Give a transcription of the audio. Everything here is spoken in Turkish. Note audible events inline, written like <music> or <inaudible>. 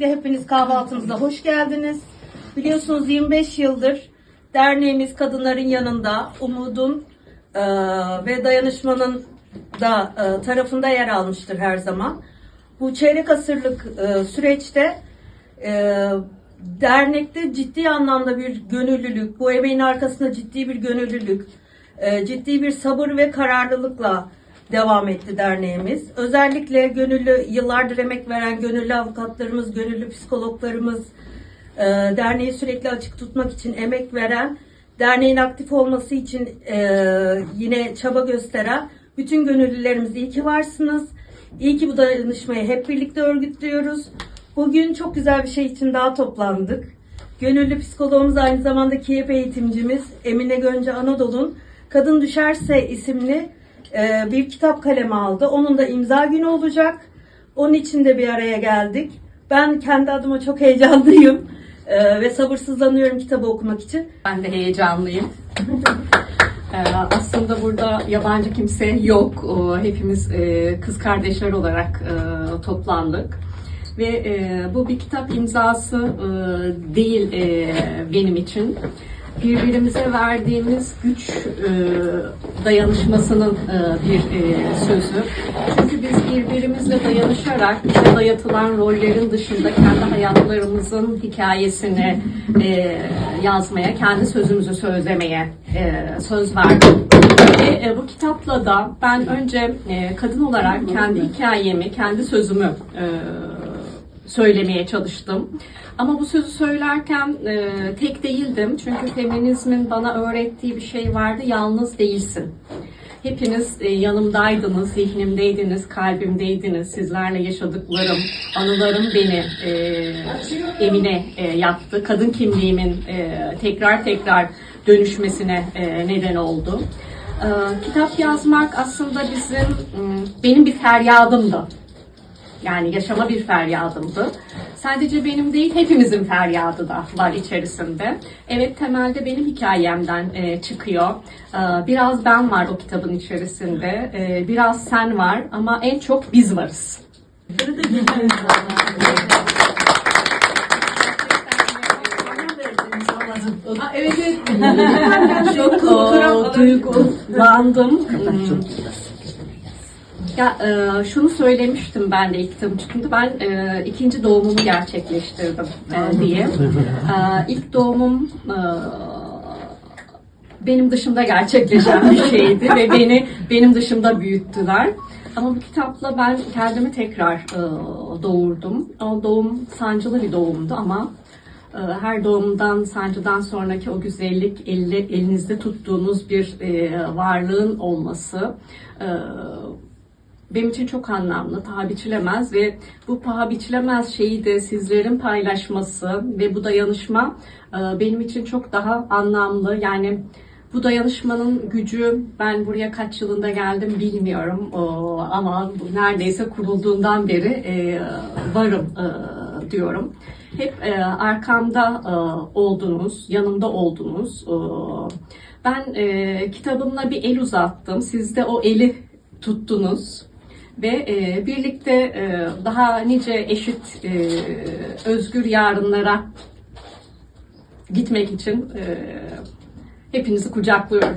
Öncelikle hepiniz kahvaltımıza hoş geldiniz. Biliyorsunuz 25 yıldır derneğimiz kadınların yanında, umudun e, ve dayanışmanın da e, tarafında yer almıştır her zaman. Bu çeyrek asırlık e, süreçte e, dernekte ciddi anlamda bir gönüllülük, bu emeğin arkasında ciddi bir gönüllülük, e, ciddi bir sabır ve kararlılıkla devam etti derneğimiz. Özellikle gönüllü, yıllardır emek veren gönüllü avukatlarımız, gönüllü psikologlarımız, e, derneği sürekli açık tutmak için emek veren, derneğin aktif olması için e, yine çaba gösteren bütün gönüllülerimiz iyi ki varsınız. İyi ki bu dayanışmayı hep birlikte örgütlüyoruz. Bugün çok güzel bir şey için daha toplandık. Gönüllü psikologumuz aynı zamanda KİEP eğitimcimiz Emine Gönce Anadolu'nun Kadın Düşerse isimli e, bir kitap kaleme aldı. Onun da imza günü olacak. Onun için de bir araya geldik. Ben kendi adıma çok heyecanlıyım e, ve sabırsızlanıyorum kitabı okumak için. Ben de heyecanlıyım. Ee, Aslında burada yabancı kimse yok. Hepimiz e, kız kardeşler olarak e, toplandık. Ve e, bu bir kitap imzası değil benim için. Birbirimize verdiğimiz güç e, dayanışmasının e, bir e, sözü. Çünkü biz birbirimizle dayanışarak bize dayatılan rollerin dışında kendi hayatlarımızın hikayesini e, yazmaya, kendi sözümüzü söylemeye e, söz verdik. Ve e, bu kitapla da ben önce e, kadın olarak kendi hikayemi, kendi sözümü e, söylemeye çalıştım. Ama bu sözü söylerken e, tek değildim. Çünkü feminizmin bana öğrettiği bir şey vardı. Yalnız değilsin. Hepiniz e, yanımdaydınız, zihnimdeydiniz, kalbimdeydiniz. Sizlerle yaşadıklarım, anılarım beni e, emine e, yaptı. Kadın kimliğimin e, tekrar tekrar dönüşmesine e, neden oldu. E, kitap yazmak aslında bizim, m, benim bir feryadımdı. Yani yaşama bir feryadımdı. Sadece benim değil, hepimizin feryadı da var içerisinde. Evet, temelde benim hikayemden e, çıkıyor. E, biraz ben var o kitabın içerisinde, e, biraz sen var ama en çok biz varız. Aa, evet, evet. <laughs> çok duygulandım. Ya e, şunu söylemiştim ben de ilk kitabım çıktığında ben e, ikinci doğumumu gerçekleştirdim e, diye. E, ilk doğumum e, benim dışımda gerçekleşen bir şeydi ve beni benim dışımda büyüttüler. Ama bu kitapla ben kendimi tekrar e, doğurdum. O doğum sancılı bir doğumdu ama e, her doğumdan, sancıdan sonraki o güzellik, elle, elinizde tuttuğunuz bir e, varlığın olması e, benim için çok anlamlı, paha biçilemez ve bu paha biçilemez şeyi de sizlerin paylaşması ve bu dayanışma e, benim için çok daha anlamlı. Yani bu dayanışmanın gücü ben buraya kaç yılında geldim bilmiyorum O, ama neredeyse kurulduğundan beri e, varım e, diyorum. Hep e, arkamda e, oldunuz, yanımda oldunuz. E, ben e, kitabımla bir el uzattım. Siz de o eli tuttunuz ve e, birlikte e, daha nice eşit e, özgür yarınlara gitmek için e, hepinizi kucaklıyorum.